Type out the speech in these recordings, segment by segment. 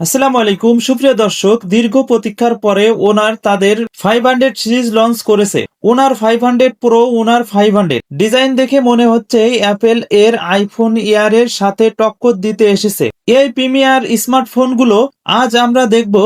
আসসালামু আলাইকুম, সুপ্রিয় দর্শক, দীর্ঘ প্রতীক্ষার পরে ওনার তাদের ফাইভ হান্ড্রেড সিরিজ লঞ্চ করেছে। Honor five hundred pro Honor five hundred design দেখে মনে হচ্ছে অ্যাপেল এর আইফোন ইয়ার এর সাথে টক্কর দিতে এসেছে। এই প্রিমিয়ার স্মার্টফোনগুলো আজ আমরা দেখব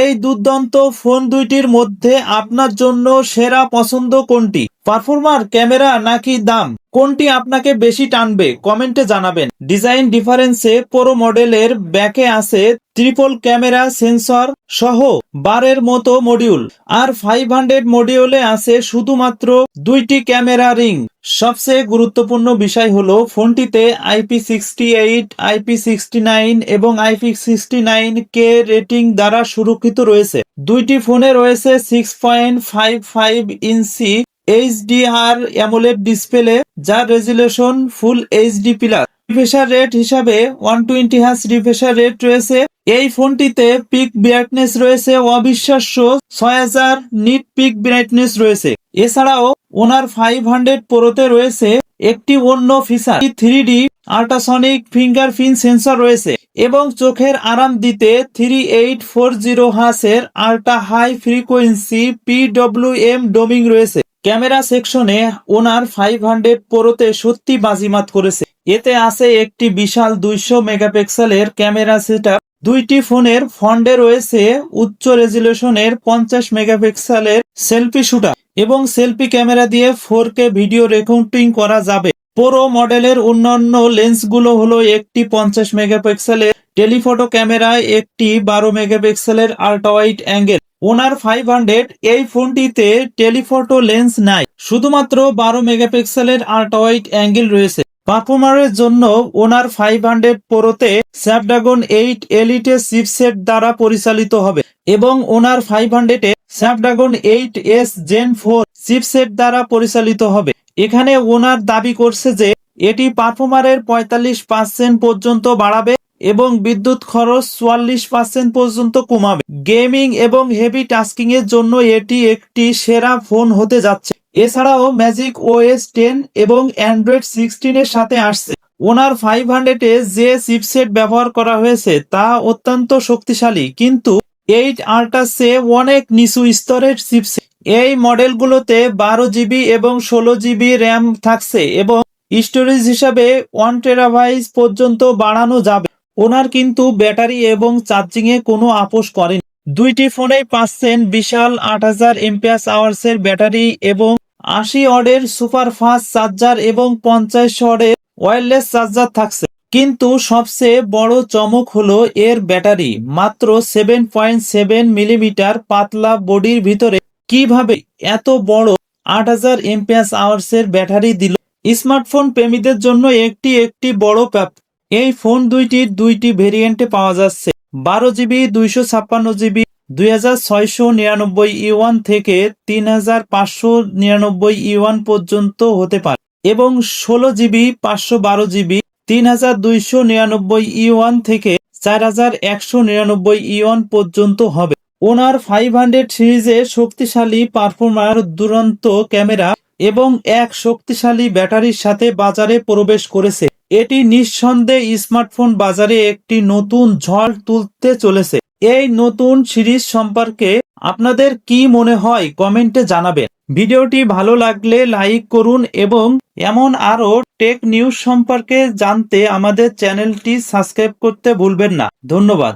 এই দুর্দান্ত ফোন দুইটির মধ্যে আপনার জন্য সেরা পছন্দ কোনটি? পারফরমার, ক্যামেরা নাকি দাম? কোনটি আপনাকে বেশি টানবে? কমেন্টে জানাবেন। ডিজাইন ডিফারেন্সে পুরো মডেলের ব্যাকে আছে ট্রিপল ক্যামেরা সেন্সর সহ বারের মতো মডিউল। আর ফাইভ হান্ড্রেড মডিউলে আছে শুধুমাত্র দুইটি ক্যামেরা রিং। সবচেয়ে গুরুত্বপূর্ণ বিষয় হলো ফোনটিতে IP sixty eight IP sixty nine এবং IP sixty nine K rating দ্বারা সুরক্ষিত রয়েছে। দুইটি ফোনে রয়েছে সিক্স পয়েন্ট ফাইভ ফাইভ ইঞ্চি এইচডিআর অ্যামোলেড ডিসপ্লে যার resolution full HD plus refresher rate হিসাবে one twenty hertz refresher rate রয়েছে। এই ফোনটিতে পিক ব্রাইটনেস রয়েছে, অবিশ্বাস্য ছয় হাজার নিট পিক ব্রাইটনেস রয়েছে। এছাড়াও ওনার ফাইভ হান্ড্রেড প্রোতে রয়েছে একটি অন্য feature three D ultrasonic fingerprint sensor রয়েছে এবং চোখের আরাম দিতে থ্রি এইট ফোর জিরো হাসের ultra high frequency PWM dimming রয়েছে। ক্যামেরা সেকশনে ওনার ফাইভ হান্ড্রেড প্রোতে সত্যি বাজিমাত করেছে। এতে আছে একটি বিশাল দুইশো মেগাপিক্সেলের ক্যামেরা সেটআপ। দুইটি ফোনের ফন্ডে রয়েছে উচ্চ রেজুলেশনের পঞ্চাশ মেগাপিক্সেলের সেলফি শুটার এবং সেলফি ক্যামেরা দিয়ে ফোর কে ভিডিও রেকর্ডিং করা যাবে। পুরো মডেলের অন্যান্য লেন্সগুলো হলো একটি পঞ্চাশ মেগাপিক্সেলের টেলিফটো ক্যামেরায় একটি বারো মেগাপিক্সেলের ultra wide angle Honor five hundred এই ফোনটিতে টেলিফটো লেন্স নাই। শুধুমাত্র বারো মেগাপিক্সেলের আল্ট্রা অ্যাঙ্গেল রয়েছে। পারফরমারের জন্য ওনার ফাইভ হান্ড্রেড প্রোতে স্ন্যাপড্রাগন এইট এলিটে চিপসেট দ্বারা পরিচালিত হবে এবং ওনার ফাইভ হান্ড্রেডে Snapdragon eight S Gen four chipset দ্বারা পরিচালিত হবে। এখানে ওনার দাবি করছে যে এটি পারফরমারের পঁয়তাল্লিশ পার্সেন্ট পর্যন্ত বাড়াবে এবং বিদ্যুৎ খরচ চুয়াল্লিশ পার্সেন্ট পর্যন্ত কমাবে। গেমিং এবং হেভি টাস্কিং এর জন্য এটি একটি সেরা ফোন হতে যাচ্ছে। এছাড়াও ম্যাজিক ওএস টেন এবং অ্যান্ড্রয়েড সিক্সটিন এর সাথে আসছে। ওনার ফাইভ হান্ড্রেডে যে চিপসেট ব্যবহার করা হয়েছে তা অত্যন্ত শক্তিশালী, কিন্তু এইট আল্ট্রা সে অনেক নিচু স্তরের চিপসেট এই মডেলগুলোতে বারো জিবি এবং ষোলো জিবি র্যাম থাকছে এবং স্টোরেজ হিসাবে ওয়ান টেরাভাইজ পর্যন্ত বাড়ানো যাবে। ওনার কিন্তু ব্যাটারি এবং চার্জিং এ কোনো আপোষ করেনি। দুইটি ফোনেই পাচ্ছেন বিশাল আট হাজার এমপিএস আওয়ার্স এর ব্যাটারি এবং আশি অডের সুপার ফাস্ট চার্জার এবং পঞ্চাশ অডের ওয়্যারলেস চার্জার থাকছে। কিন্তু সবচেয়ে বড় চমক হলো এর ব্যাটারি। মাত্র সেভেন পয়েন্ট সেভেন মিলিমিটার পাতলা বডির ভিতরে কীভাবে এত বড় আট হাজার এমপিএস আওয়ার্স এর ব্যাটারি দিল? স্মার্টফোন প্রেমীদের জন্য একটি একটি বড় প্রাপ্তি এই ফোন দুইটির দুইটি ভেরিয়েন্টে পাওয়া যাচ্ছে। বারো জিবি, দুইশো ছাপ্পান্ন জিবি, দুই হাজার ছয়শো নিরানব্বই ইওয়ান থেকে তিন হাজার পাঁচশো নিরানব্বই ইওয়ান পর্যন্ত হতে পারে এবং ষোলো জিবি, পাঁচশো বারো জিবি, তিন হাজার দুইশো নিরানব্বই ইওয়ান থেকে চার হাজার একশো নিরানব্বই ইওয়ান পর্যন্ত হবে। ওনার ফাইভ হান্ড্রেড সিরিজে শক্তিশালী পারফরমার, দুরন্ত ক্যামেরা এবং এক শক্তিশালী ব্যাটারির সাথে বাজারে প্রবেশ করেছে। এটি নিঃসন্দেহে স্মার্টফোন বাজারে একটি নতুন ঝড় তুলতে চলেছে। এই নতুন সিরিজ সম্পর্কে আপনাদের কি মনে হয় কমেন্টে জানাবেন। ভিডিওটি ভালো লাগলে লাইক করুন এবং এমন আরও টেক নিউজ সম্পর্কে জানতে আমাদের চ্যানেলটি সাবস্ক্রাইব করতে ভুলবেন না। ধন্যবাদ।